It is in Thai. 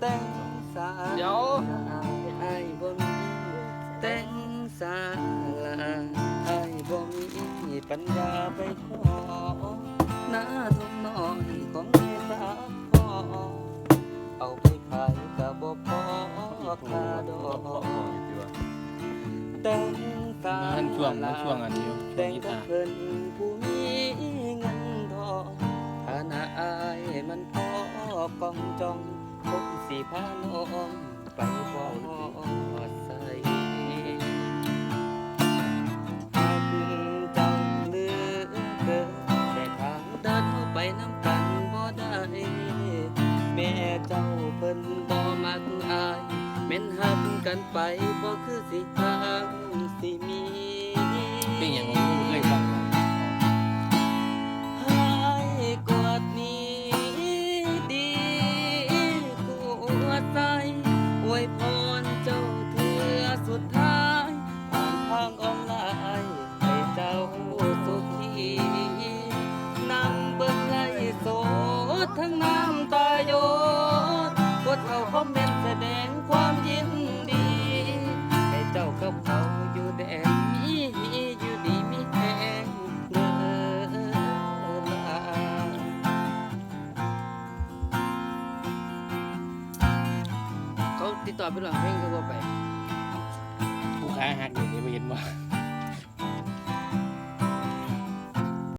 แต่งสาเดี๋ยว ไอ้บ่มีแต่งสาลาไอ้ายบ่มีปัญญาไปขอหน้าทุ่มน้อยของเมสาพอเอาไปขายกับบ่พอค่าดอกแต่งสาท่านช่วงช่วงอันนี้อยู่ช่วต่งงกับาเพิ่นผู้มีเงินทองฐานะอายมันพอกองจอง สิพาน้องไปบ่ใส่หากเจ้าเหลือเกินแต่ทางเดินเขาไปน้ำกันบ่ได้แม่เจ้าเพิ่นบ่มักอายแม่นหักกันไปบ่คือสิหางสิมี ต่อไปหรองเพ่งก็บ่ไปผู้ค้าหักนี่ไปเห็นว่า